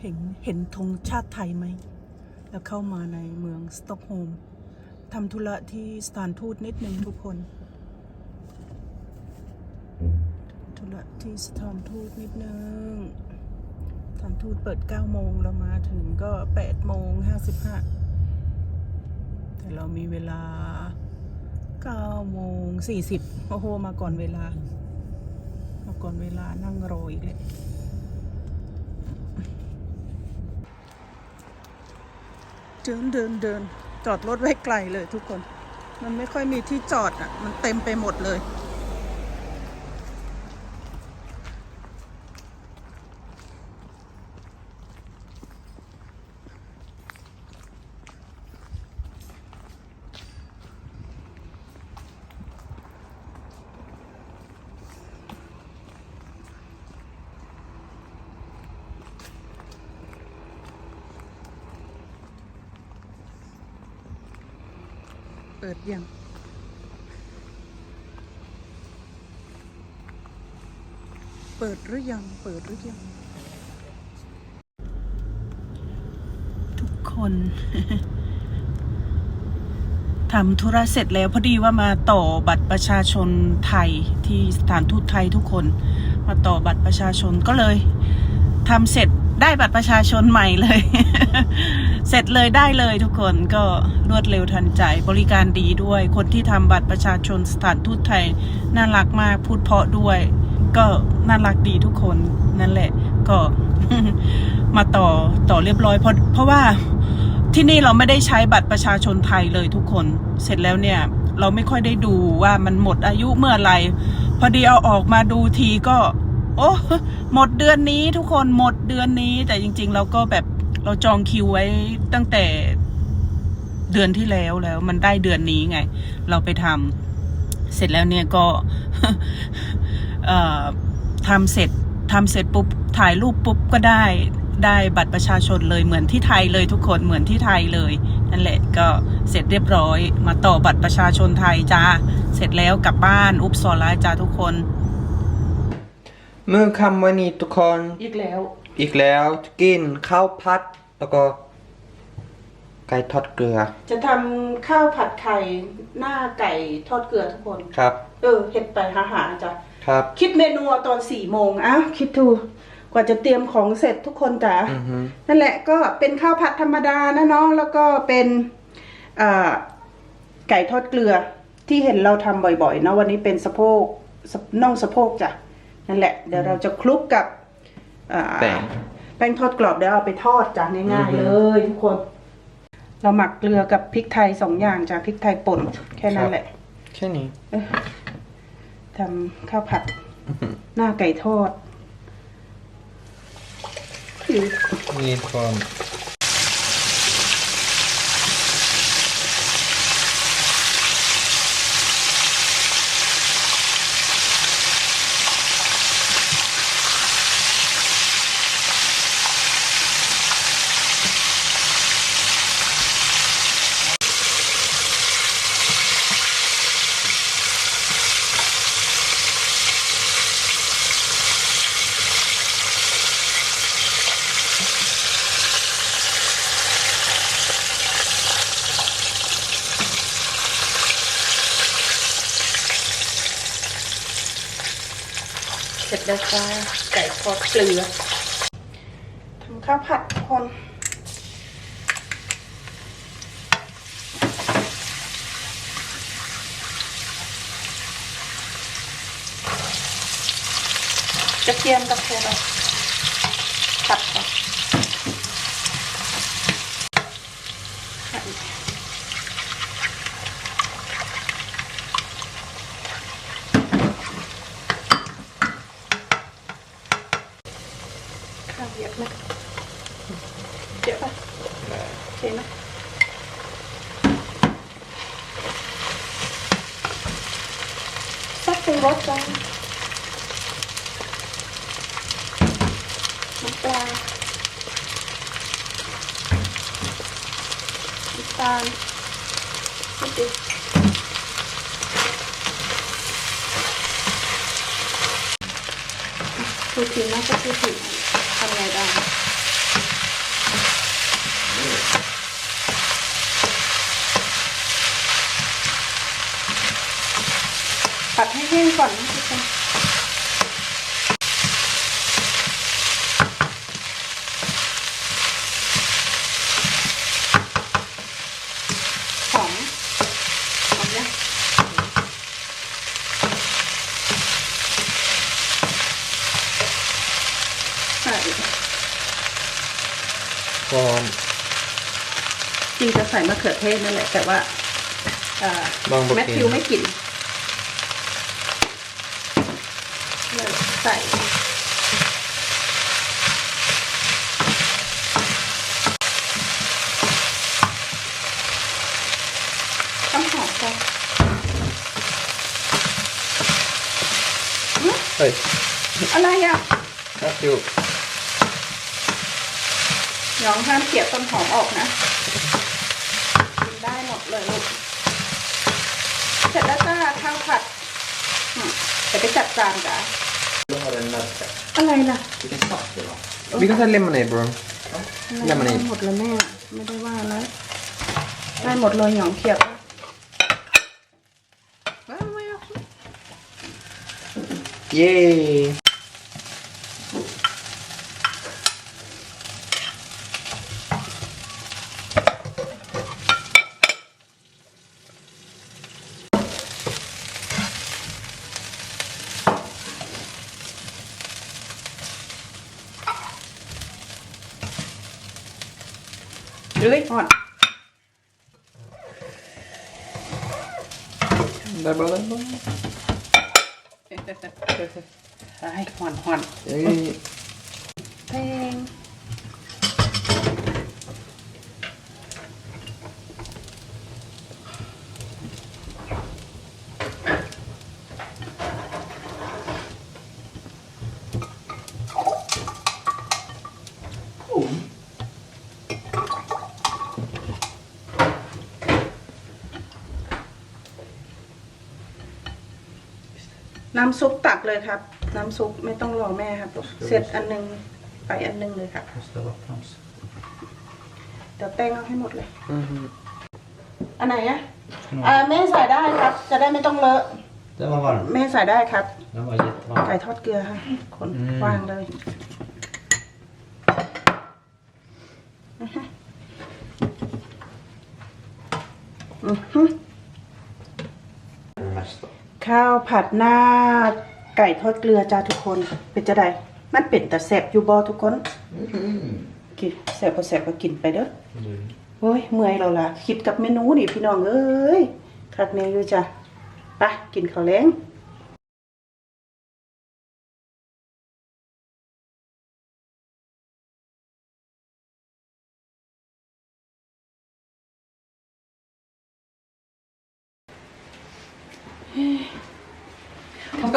เห็นเห็นธงชาติไทยไหม แล้วเข้ามาในเมืองสต็อกโฮล์มทำธุระที่สถานทูตนิดหนึ่งทุกคน ธุระที่สถานทูตนิดหนึ่งสถานทูตเปิด 9 โมงเรามาถึงก็ 8 โมง 55 แต่เรามีเวลา 9 โมง 40 โอ้โห มาก่อนเวลา มาก่อนเวลานั่งรออีกเลย เดินเดินเดินจอดรถไว้ไกลเลยทุกคน มันไม่ค่อยมีที่จอดอะ มันเต็มไปหมดเลย ยัง เปิดหรือยัง เปิดหรือยัง ทุกคนทำธุระเสร็จแล้วพอดีว่ามาต่อบัตรประชาชนไทยที่สถานทูตไทยทุกคน มาต่อบัตรประชาชนก็เลยทำเสร็จได้บัตรประชาชนใหม่เลย เสร็จเลยได้เลยทุกคนก็รวดเร็วทันใจบริการดีด้วย คนที่ทำบัตรประชาชนสถานทูตไทย น่ารักมากพูดเพาะด้วย ก็น่ารักดีทุกคนนั่นแหละ ก็มาต่อต่อเรียบร้อยเพราะเพราะว่าที่นี่เราไม่ได้ใช้บัตรประชาชนไทยเลยทุกคน เสร็จแล้วเนี่ย เราไม่ค่อยได้ดูว่ามันหมดอายุเมื่อไหร่พอดีเอาออกมาดูทีก็ โอ้หมดเดือนนี้ทุกคนหมดเดือนนี้แต่จริง ๆ เราก็แบบ เราจองคิวไว้ตั้งแต่เดือนที่แล้วแล้วมันได้เดือนนี้ไง เราไปทำเสร็จแล้วเนี่ยก็เอ่อทำเสร็จทำเสร็จปุ๊บถ่ายรูปปุ๊บก็ได้ได้บัตรประชาชนเลยเหมือนที่ไทยเลยทุกคนเหมือนที่ไทยเลยนั่นแหละก็เสร็จเรียบร้อย มาต่อบัตรประชาชนไทยจ้าเสร็จแล้วกลับบ้านอุปสอลาจ้าทุกคน มื้อค่ำวันนี้ทุกคน อีกแล้ว อีกแล้วจะกินข้าวพัด แล้วก็ไก่ทอดเกลือ จะทำข้าวผัดไข่หน้าไก่ทอดเกลือทุกคน ครับ เออเห็ดไปหาหาจ้ะ ครับ คิดเมนูเอาตอนสี่โมงอ้าวคิดดูกว่าจะเตรียมของเสร็จทุกคนจ้ะ อือฮึนั่นแหละก็เป็นข้าวผัดธรรมดานะเนาะแล้วก็เป็นเอ่อไก่ทอดเกลือที่เห็นเราทำบ่อยๆเนาะวันนี้เป็นสะโพกสะน่องสะโพกจ้ะนั่นแหละ เดี๋ยวเราจะคลุกกับอ่าแป้ง แป้งทอดกรอบเดี๋ยวเอาไปทอดจ้ะง่ายอือฮึๆเลยทุกคน เราหมักเกลือกับพริกไทยสองอย่างจ้ะพริกไทยป่นแค่นั้นแหละแค่นี้เอ้ยทำข้าวผัดหน้าไก่ทอดอืมมีความ แล้วจ้าไก่ทอดเกลือทำข้าวผัดทุกคนกระเทียมกับแครอทผัดก่อนผัดข้าวเยอะไหมเยอะปะโอเคไหมสักเป็นรสจ้าน้ำปลาน้ำตาลนิดเดียวพูดถึงนะก็พูดถึงทำไงได้ ผัดให้แห้งก่อนนะทุกคนหอมหอมเนี่ยใส่พร้อมจริงจะใส่มะเขือเทศนั่นแหละแต่ว่าเอ่อบางบ่แมทกินธิวไม่กินเลยใส่ต้องหอมก่อนเฮ้ยอะไรอะครับอยู่ยองห้ามเกลียบต้นหอมออกนะกินได้หมดเลยลูกเสร็จแล้วจ้าข้าวผัดอืมเดี๋ยวไปจัดจานกัน Du har en nöt. อะไรล่ะ Vilken smak det var. Vi kan ta lemonade bro ได้ lemonade หมดแล้วแม่ ไม่ได้ว่าแล้วได้หมดเลยหยองเขียบว้าวไม่เอาเย้ เฮ้ยอ่อน Där bara där bara ไอ้ห่อนห่อน Ej. เพลงำซุปตักเลยครับ น้ำซุปไม่ต้องรอแม่ครับ เสร็จอันหนึงไปอันหนึงเลยครับ Måste vara plats. เดี๋ยวแป้งเอาให้หมดเลย Mhm. อันไหนอะอ่าแม่ใส่ได้ครับ จะได้ไม่ต้องเลอะ Den var varm. แม่ใส่ได้ครับ Den var ไก่ jättevarm. ทอดเกลือค่ะคนอืม วางเลยอือฮึ Det mesta. ข้าวผัดหน้าไก่ทอดเกลือจ้าทุกคนเป็นจะไดมันเป็นแต่แสบอยู่บอทุกคน Mm. กินแสบพอแสบก็กินไปเด้อ Du. โอ้ยเมื่อยเราล่ะคิดกับเมนูนี่พี่น้องเอ้ยคักแน่อยู่จ้ะไปกินข้าวแล้ง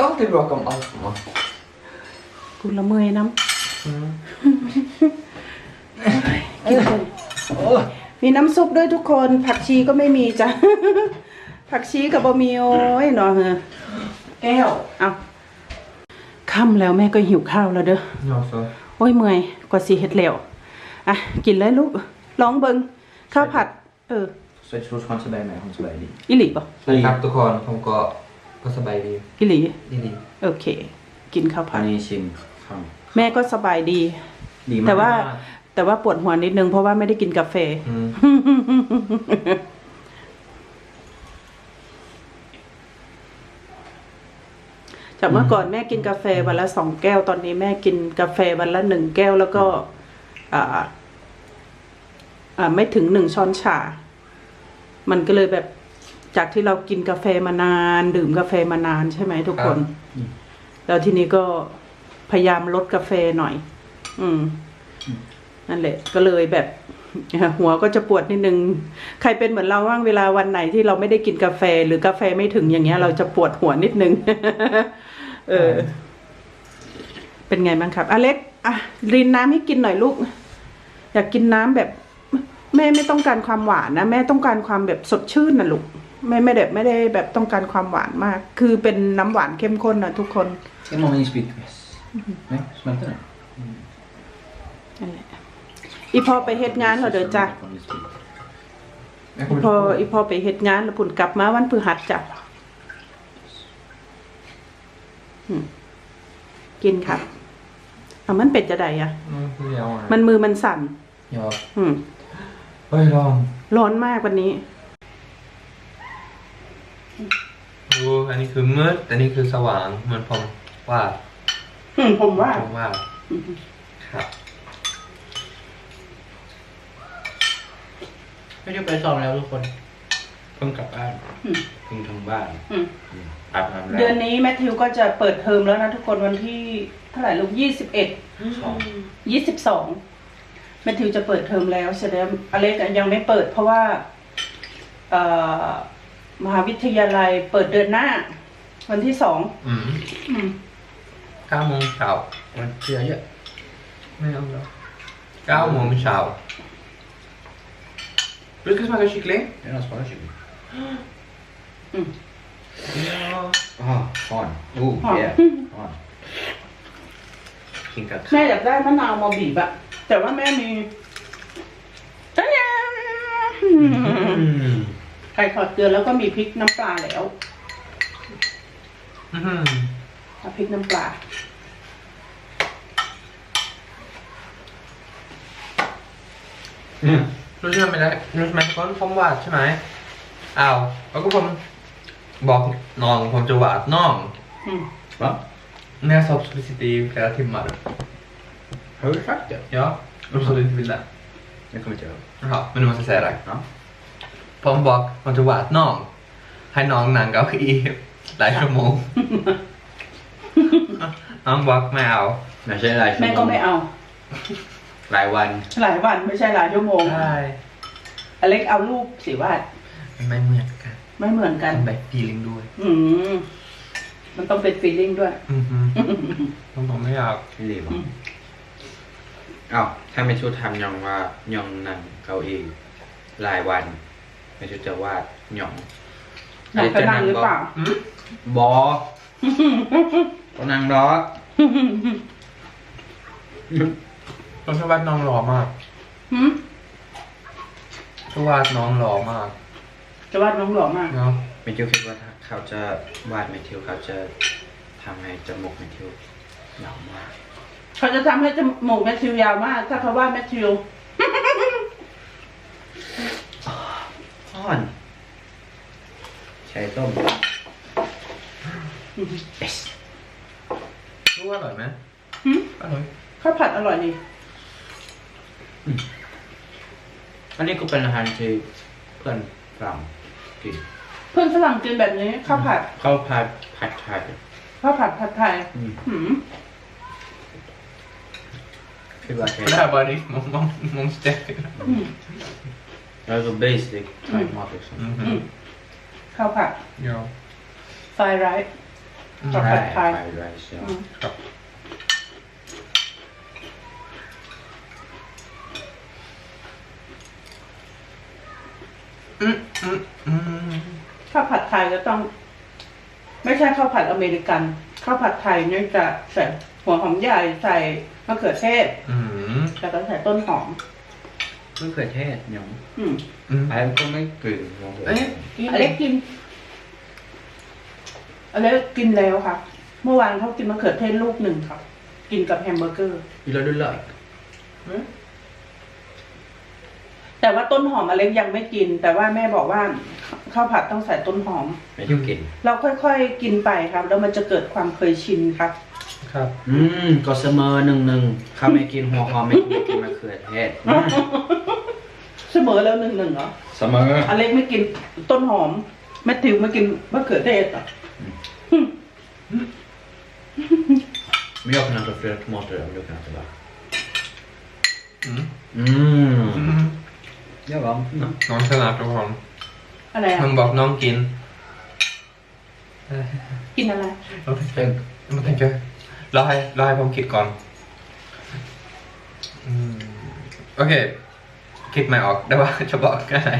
Man ska alltid bråka om allt va? กูละเมื่อยน้ Mm. ำกินเลยมีน้ำซุปด้วยทุกคน ผักชีก็ไม่มีจ้ะ ผักชีกับบะหมี่โอ้ยเนาะเฮอแก้วเอาค่ำแล้วแม่ก็หิวข้าวแล้วเด้อ Ja så. โอ้ยเมื่อยกว่าสีเฮ็ดแล้วอะกินเลยลูกลองเบิงข้าวผัด เออ Så jag tror att han ska börja med han ska börja i. อิหลีป่ะครับทุกคนผมก็ ก็สบายดีอิหลีดีโอเค กินข้าวผัด Han är i sin famn. แม่ก็สบายดี Det är แต่ว่า mamma. แต่ว่าปวดหัวนิดนึงเพราะว่าไม่ได้กินกาแฟ อืมจากเมื่อก่อนแม่กินกาแฟวันละสองแก้วตอนนี้แม่กินกาแฟวันละหนึ่งแก้วแล้วก็ อ่า อ่า ไม่ถึงหนึ่งช้อนชา มันก็เลยแบบ จากที่เรากินกาแฟมานาน ดื่มกาแฟมานานใช่ไหมทุกคน แล้วทีนี้ก็พยายามลดกาแฟหน่อย อืม นั่นแหละ ก็เลยแบบ หัวก็จะปวดนิดนึง ใครเป็นเหมือนเราบ้างเวลาวันไหนที่เราไม่ได้กินกาแฟ หรือกาแฟไม่ถึงอย่างเงี้ย เราจะปวดหัวนิดนึง เออ เป็นไงบ้างครับอเล็กอะรินน้ำให้กินหน่อยลูก อยากกินน้ำแบบ แม่ไม่ต้องการความหวานนะ แม่ต้องการความแบบสดชื่นนะลูก แม่ไม่ได้ไม่ได้แบบต้องการความหวานมาก คือเป็นน้ำหวานเข้มข้นนะทุกคน Ska någon i sprit? Nej, smälter den? นั่นแหละอีพอไปเฮ็ดงานเหรอเด้อจ้ะ Jag อี kommer พออีพอไปเฮ็ดงานแล้วพุ่นกลับมาวันพฤหัสจ้ะกินครับเอามันเป็ดจะใดอะ Mm, ja. มันมือมันสั่น Ja. อืม Oj då. ร้อนมากวันนี้ ดูอันนี้คือมืดอันนี้คือสว่างเหมือนผมว่าอืมผมว่า ผมว่าครับไม่ได้ไปสอบแล้วทุกคน เพิ่งกลับบ้านอืม เพิ่งทำบ้านอืมอืมอาบน้ำแล้วเดือนนี้แมทธิวก็จะเปิดเทอมแล้วนะทุกคนวันที่เท่าไหร่ลูกยี่สิบเอ็ด สองยี่สิบสองแมทธิวจะเปิดเทอมแล้วแสดงอเล็กอะยังไม่เปิดเพราะว่าเอ่อ มหาวิทยาลัยเปิดเดือนหน้า วันที่สองอืมอืมเก้าโมงเช้ามันเชื่อเยอะไม่เอาแล้วเก้าโมงเช้า Vill du smaka kyckling? เดี๋ยวเราสอนชิม Ja. อ๋อฮอนอู้หอมเย่ฮอนกินกับแม่อยากได้มะนาวมาบีบอะแต่ว่าแม่มีจ๊ะเนี่ยอืมไก่ทอดเกลือแล้วก็มีพริกน้ำปลาแล้วอื้อหือเอาพริกน้ำปลา อืมรู้ใช่ไหมไม่ได้รู้ใช่ไหมคนผมวาดใช่ไหมอ้าวแล้วก็ผมบอกน้องผมจะวาดน้องอืม Va? När jag sa att vi sitter i flera timmar. Har du sagt det? Ja, och så du inte vill det. Jag kommer inte ihåg. Jaha, men du måste säga det. เนาะ ผมบอกผมจะวาดน้อง ให้น้องนั่งเก้าอี้หลายชั่วโมง น้องบอกไม่เอาไม่ใช่หลายชั่วแม่โมงก็ไม่เอา หลายวันหลายวันไม่ใช่หลายชั่วโมงใช่อเล็กเอารูปสิวาดมันไม่เหมือนกันไม่เหมือนกันต้องแบบ feeling ด้วย อืมมันต้องเป็นฟีลลิ่งด้วย อือฮึผมผมไม่อยากไม่รีบอะอ้าวถ้าไม่ชูทำยองว่ายองนั่งเก้าอี้หลายวัน ไม่ชูจะวาดยองอยากจะนั่งหรือเปล่าอืมบอก็นั่งรอผมชอบวาดน้องหล่อมากหืมชอบวาดน้องหล่อมากจะวาดน้องหล่อมากเนาะไม่ทิวคิดว่าถ้าเขาจะวาดไม่ทิวเขาจะทำให้จมูกไม่ทิวยาวมาก เขาจะทำให้จมูกแมทธิวยาวมาก ถ้าเขาวาดแมทธิว อ่อน ใช้ต้ม yes รู้ว่าอร่อยไหมหืมอร่อย ข้าวผัดอร่อยดีอันนี้ก็เป็นอาหารที่เพื่อนฝรั่งกินเพื่อนฝรั่งกินแบบนี้ข้าวผัดข้าวผัดผัดไทย ข้าวผัดผัดไทยอืม หืม คิดว่าใช่ Det här var ditt mom, mom, momstek. อืม แล้วก็ basic Thai mat liksom อืม Mhm. ข้าวผัด Ja. ไฟไรซ์ Mm. ข้าวผัดไทย Thai rice ja อืมครับ Mm, mm, mm. ข้าวผัดไทยก็ต้อง ไม่ใช่ข้าวผัดอเมริกันข้าวผัดไทยเนี่ยจะใส่หัวหอมใหญ่ใส่มะเขือเทศ Mm. แล้วก็ใส่ต้นหอม มะเขือเทศยองอืม Mm. ไอ้ก็ไม่กลิ่นมะเขือเอ๊ะเทศอเล็กกินอเล็กกินแล้วค่ะ เมื่อวานเขากินมะเขือเทศลูกหนึ่งครับกินกับแฮมเบอร์เกอร์ Vill du lök? แต่ว่าต้นหอมอเล็กยังไม่กิน แต่ว่าแม่บอกว่าข้าวผัดต้องใส่ต้นหอม ไม่ทิวกิน เราค่อยๆกินไปครับ แล้วมันจะเกิดความเคยชินครับ ครับ อืมก็เสมอหนึ่งหนึ่งเขาไม่กินหัวหอมไม่กินกินมะเขือเทศเสมอแล้วหนึ่งหนึ่งเหรอเสมออเล็กไม่กินต้นหอม แมทธิวไม่กินมะเขือเทศเหรอ Men jag kan äta flera tomater om du kan äta bara. Mm. Mm. Mm. Jag vann. Mm. Någon känner att du har อะไรอะ Man bara, någon kin. กินอะไร Jag tänker, jag tänker, la ให้ la ให้ผมคิดก่อนอืมโอเค คิดไม่ออกแต่ว่าจะบอกอะไร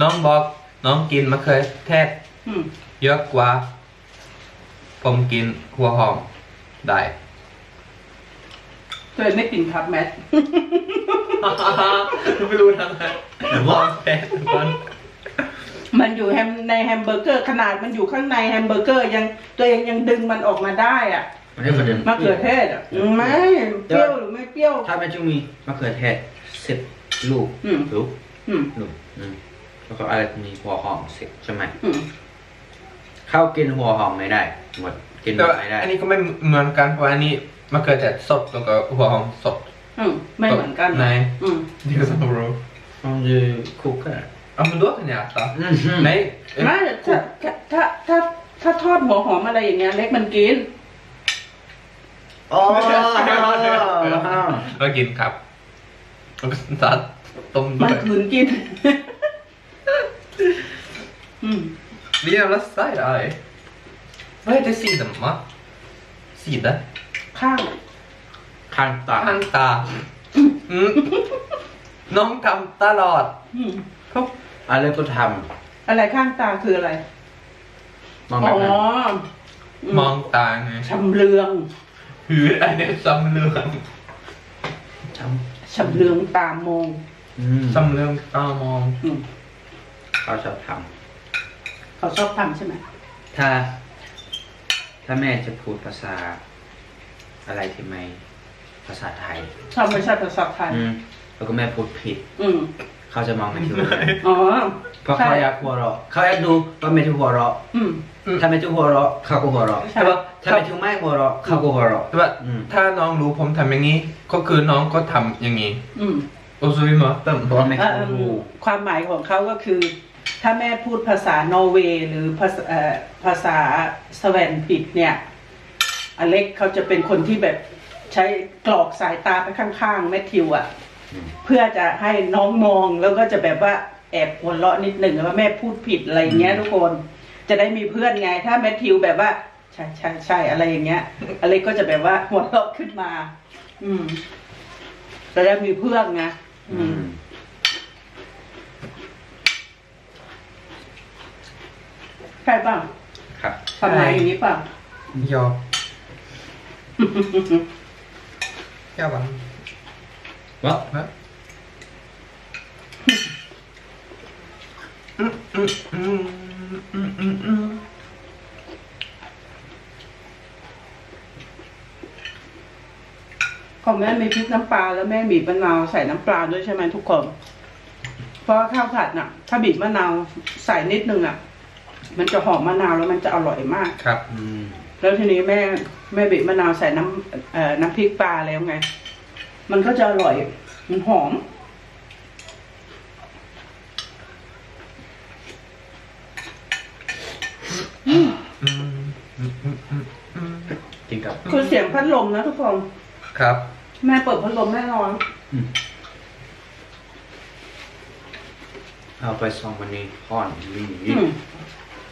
น้องบอก น้องกินมะเขือเทศอืมเยอะกว่า ผมกินหัวหอมได้ ตัวเองไม่กินครับแมทไม่รู้ทำไมหอมแทนทุกคนมันอยู่แฮมในแฮมเบอร์เกอร์ขนาดมันอยู่ข้างในแฮมเบอร์เกอร์ยังตัวเองยังดึงมันออกมาได้อะ มันได้ประเด็นมะเขือเทศอะไม่เปรี้ยวหรือไม่เปรี้ยว ถ้าแม่จุมีมะเขือเทศสิบลูกอืม ลูกอืมลูกอืมแล้วก็อะไรมีหัวหอมสิบใช่ไหมอืมข้าวกินหัวหอมไม่ได้หมดกินหมแต่ดว่าไม่ได้อันนี้ก็ไม่เหมือนกันเพราะอันนี้มะเขือเทศสดแล้วก็หัวหอมสดอืมไม่เหมือนกัน ไหนอืม Det är som bro. มันจะคุกกัน Ja men då kan jag äta. อืม Nej. ไม่ถ้าถ้าถ้าถ้าทอดหัวหอมอะไรอย่างเงี้ยเล็กมันกิน ก็กินครับก็ซัดต้มด้วมันขืนกิน อืม Vi jävla side eye. Vad heter sidan mamma? ะข้าง ข้างตาข้างตา Mm. Någon tam ta ดอืม Kom. อะไรก็ทำอะไรข้างตาคืออะไรมองแบอ๋บนั้นองตาไ ta. ชำเลือง Hur är det samlung? ทชำเลืองตามองำอืม Samlung tamong. อืมเขาชอบทเขาชอบทำใช่ไหมำถ้า ถ้าแม่จะพูดภาษา อะไรที่ไม่ภาษาไทย ชอบไม่ใช่ภาษาไทยอืม แล้วก็แม่พูดผิด อืมเขาจะมองไม่ถูกอ๋อเพราะเขาอยากหัวเราะเขาอยากดูว่าแม่ถูกหัวเราะ อืม ถ้าแม่ถูกหัวเราะเขาก็หัวเราะใช่แต่ว่าถ้าแม่ถูกไม่หัวเราะเขาก็หัวเราะแต่ว่าอืมถ้าน้องรู้ผมทำอย่างนี้ ก็คือน้องก็ทำอย่างนี้อืม och så vi möter เพราะว่าแม่เอ่เขาอรู้ความหมายของเขาก็คือ ถ้าแม่พูดภาษานอร์เวย์หรือภาษาเอ่อภาษาสเวนผิดเนี่ยอเล็กเขาจะเป็นคนที่แบบใช้กรอกสายตาไปข้างๆแมทธิวอะอืมเพื่อจะให้น้องมองแล้วก็จะแบบว่าแอบหัวเราะนิดหนึ่งว่าแม่พูดผิดอะไรอย่างเงี้ยทุกคน จะได้มีเพื่อนไง ถ้าแมทธิวแบบว่า ใช่ใช่ใช่อะไรอย่างเงี้ยอเล็กก็จะแบบว่าหัวเราะขึ้นมา อืมจะได้มีเพื่อนไงอือืมมใช่ป่ะครับทำไมอย่างนี้ป่ะ Ja. Jag vann. ว่า Va? Mm, mm, mm, mm, mm, mm. ของแม่มีพริกน้ำปลาแล้วแม่บีบมะนาวใส่น้ำปลาด้วยใช่ไหมทุกคน เพราะว่าข้าวผัดน่ะ ถ้าบีบมะนาวใส่นิดนึงอะ มันจะหอมมะนาวแล้วมันจะอร่อยมาก ครับ อืมแล้วทีนี้แม่แม่บีบมะนาวใส่น้ำเอ่อน้ำพริกปลาแล้วไง มันก็จะอร่อย มันหอม Mm, mm, mm, mm, mm. จริงกับ คือเสียง พัดลมนะทุกคน ครับ แม่เปิดพัดลมแน่นอนเอาไปสองวันนี้ห่อนลีอืม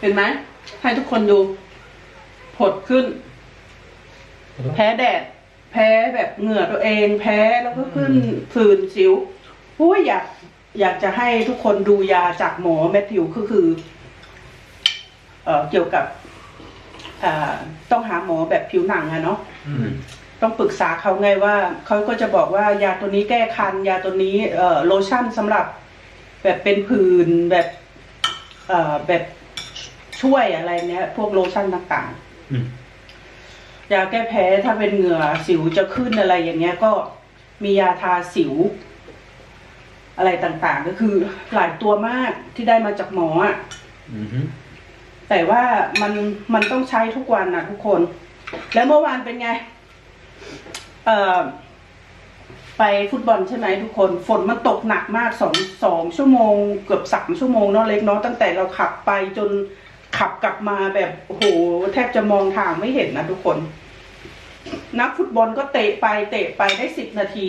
เห็นไหม ให้ทุกคนดูผดขึ้น แพ้แดด แพ้แบบเหงื่อตัวเอง แพ้แล้วก็ขึ้นผื่นสิวอุ้ยอยาก อยากจะให้ทุกคนดูยาจากหมอแมทธิวก็คือ เอ่อเกี่ยวกับอ่า ต้องหาหมอแบบผิวหนังอะเนาะอืมต้องปรึกษาเขาไงว่าเขาก็จะบอกว่ายาตัวนี้แก้คัน ยาตัวนี้เอ่อโลชั่นสำหรับแบบเป็นผื่นแบบเอ่อแบบช่วยอะไรเนี้ย พวกโลชั่นต่างอืมๆยาแก้แพ้ถ้าเป็นเหงื่อสิวจะขึ้นอะไรอย่างเงี้ย ก็มียาทาสิว อะไรต่างๆ ก็คือหลายตัวมากที่ได้มาจากหมออะอืม แต่ว่ามันมันต้องใช้ทุกวันนะทุกคน แล้วเมื่อวานเป็นไง เอ่อ ไปฟุตบอลใช่ไหมทุกคน ฝนมันตกหนักมากสองสองชั่วโมง เกือบสามชั่วโมงเนาะเล็กเนาะตั้งแต่เราขับไปจนขับกลับมาแบบโอ้โหแทบจะมองทางไม่เห็นนะทุกคน นักฟุตบอลก็เตะไปเตะไปได้สิบนาที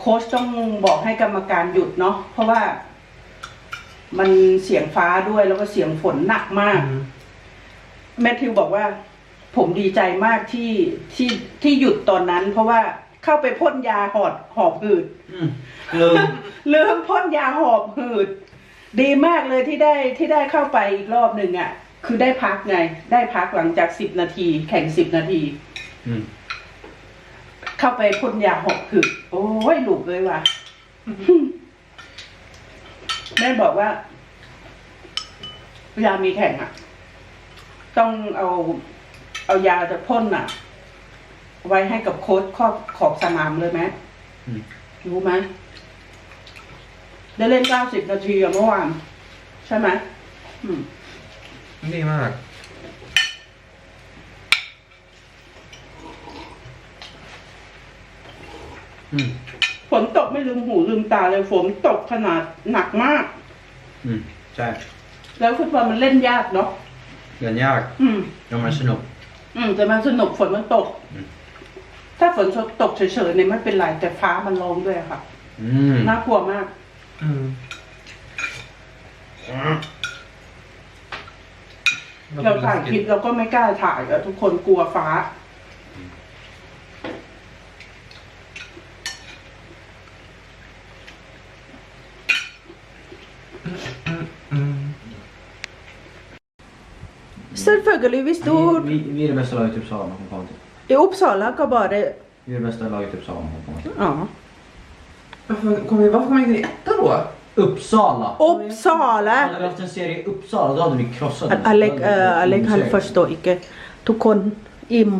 โค้ชต้องบอกให้กรรมการหยุดเนาะเพราะว่า มันเสียงฟ้าด้วยแล้วก็เสียงฝนหนักมาก Mm. แมทธิวบอกว่า ผมดีใจมากที่ที่ที่หยุดตอนนั้น เพราะว่าเข้าไปพ่นยาหอดหอบหืดอืมลืมลืมพ่นยาหอบหืด ดีมากเลยที่ได้ที่ได้เข้าไปอีกรอบหนึ่งอะ่ะ คือได้พักไง ได้พักหลังจากสิบนาที แข่งสิบนาทีอืมเข้าไปพ่นยาหอบหืดโอ้ยหลุกเลยว่ะ แม่บอกว่าเวลามีแข่งอะ ต้องเอาเอายาจะพ่นอะ ไว้ให้กับโค้ชขอบขอบสนามเลยไหมอืมรู้ไหมได้เล่นเก้าสิบนาทีอะเมื่อวานใช่ไหมอืมดีมากอืมฝ นตกไม่ลืมหูลืมตาเลยฝนตกขนาดหนักมาก อืมใช่แล้วฟุตบอลมันเล่นยากเนาะเรียนยากอืมยังมันสนุก อืมแต่มันสนุกฝนมันตก อืม ถ้าฝนตกเฉยๆเนี่ยไม่เป็นไรแต่ฟ้ามันร้องด้วยอะค่ะอืมน่ากลัวมาก อืมเราถ่ายคลิปเราก็ไม่กล้าถ่ายอะทุกคนกลัวฟ้า Selvfølgelig hvis du Vi, vi är det bästa laget i Uppsala man kan komma till. i Uppsala kan bara Vi är det bästa laget i Uppsala man kan komma till. ja. Varför kom vi, varför kom vi inte i etta då? Uppsala! Uppsala Hade vi haft en serie i Uppsala då hade vi krossat dem. Alec, Då hade vi uh, Alec han seger. förstår inte ทุกคนอิ่ม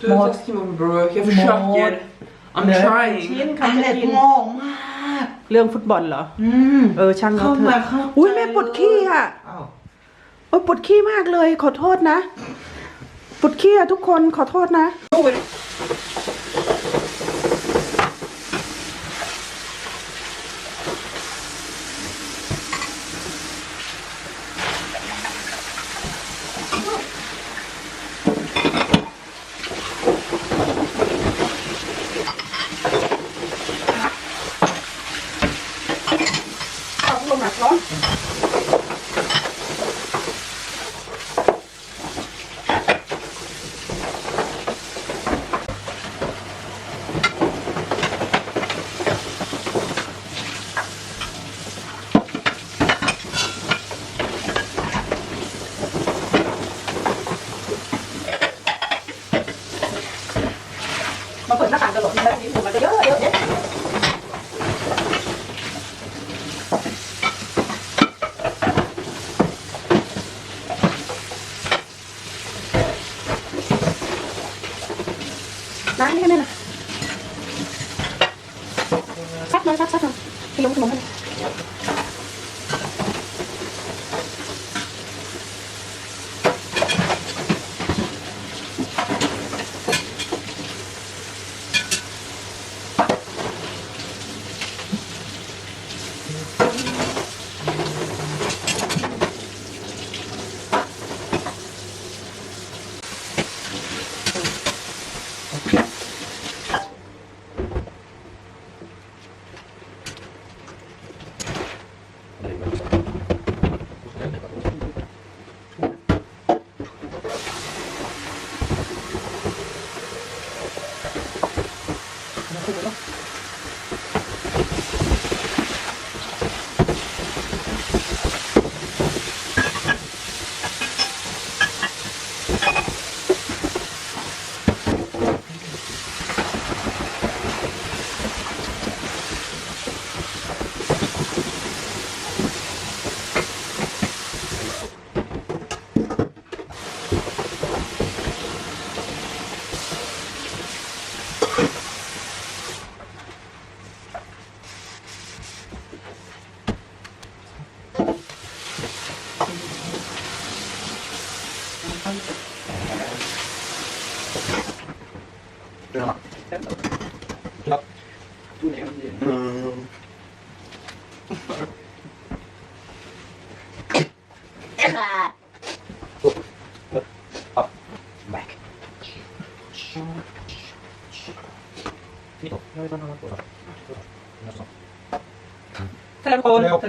Du är taskig mot mig bro, jag försöker. I'm trying. เขาจะกินเรื่องฟุตบอลเหรอ อืม เออ ช่างเขา เข้า เถ มา อะ เข้าใจ อุ้ยแม่ปวดขี้อ่ะ อ้าว โอ้ยปวดขี้มากเลย ขอโทษนะปวดขี้อะทุกคนขอโทษนะ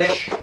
ท